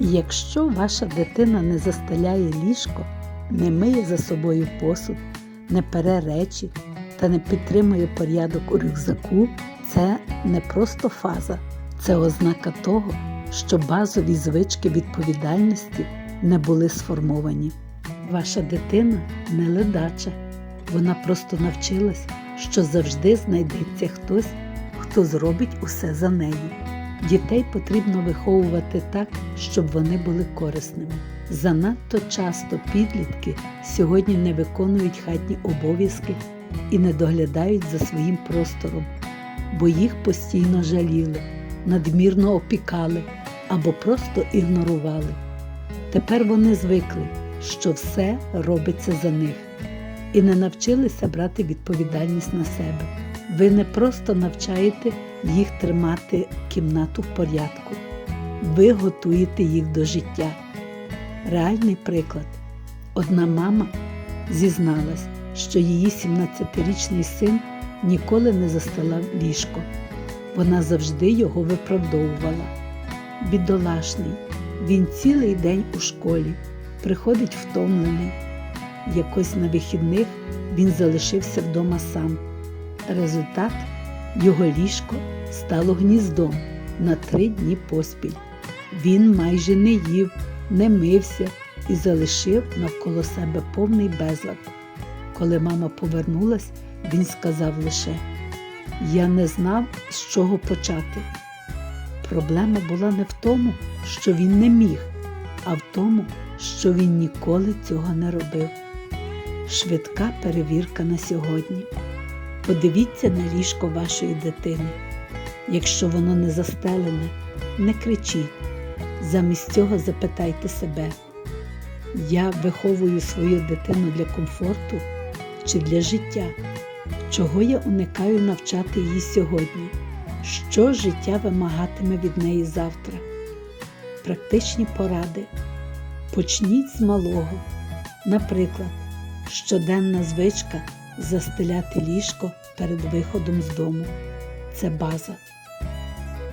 Якщо ваша дитина не застеляє ліжко, не миє за собою посуд, не пере речі та не підтримує порядок у рюкзаку, це не просто фаза, це ознака того, що базові звички відповідальності не були сформовані. Ваша дитина не ледача, вона просто навчилась, що завжди знайдеться хтось, хто зробить усе за неї. Дітей потрібно виховувати так, щоб вони були корисними. Занадто часто підлітки сьогодні не виконують хатні обов'язки і не доглядають за своїм простором, бо їх постійно жаліли, надмірно опікали або просто ігнорували. Тепер вони звикли, що все робиться за них, і не навчилися брати відповідальність на себе. Ви не просто навчаєте їх тримати кімнату в порядку, ви готуєте їх до життя. Реальний приклад. Одна мама зізналась, що її 17-річний син ніколи не застилав ліжко. Вона завжди його виправдовувала. Бідолашний, він цілий день у школі, приходить втомлений. Якось на вихідних він залишився вдома сам. Результат його ліжко стало гніздом на три дні поспіль. Він майже не їв, не мився і залишив навколо себе повний безлад. Коли мама повернулась, він сказав лише: Я не знав, з чого почати. Проблема була не в тому, що він не міг, а в тому, що він ніколи цього не робив. Швидка перевірка на сьогодні. Подивіться на ліжко вашої дитини. Якщо воно не застелене, не кричіть. Замість цього запитайте себе, я виховую свою дитину для комфорту чи для життя? Чого я уникаю навчати її сьогодні? Що життя вимагатиме від неї завтра? Практичні поради. Почніть з малого. Наприклад, щоденна звичка застеляти ліжко перед виходом з дому. Це база.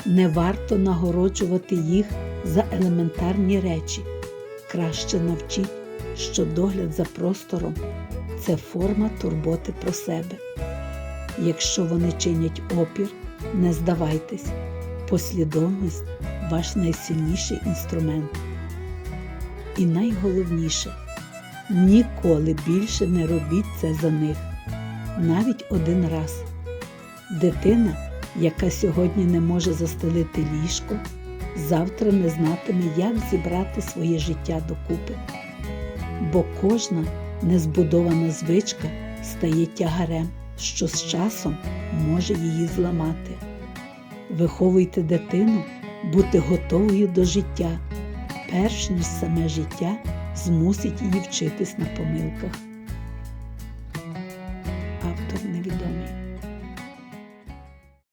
Не варто нагороджувати їх за елементарні речі. Краще навчіть, що догляд за простором це форма турботи про себе. Якщо вони чинять опір, не здавайтесь. Послідовність ваш найсильніший інструмент. І найголовніше ніколи більше не робіть це за них. Навіть один раз. Дитина, яка сьогодні не може застелити ліжко, завтра не знатиме, як зібрати своє життя докупи. Бо кожна незбудована звичка стає тягарем, що з часом може її зламати. Виховуйте дитину бути готовою до життя, перш ніж саме життя змусить її вчитись на помилках. Автор невідомий.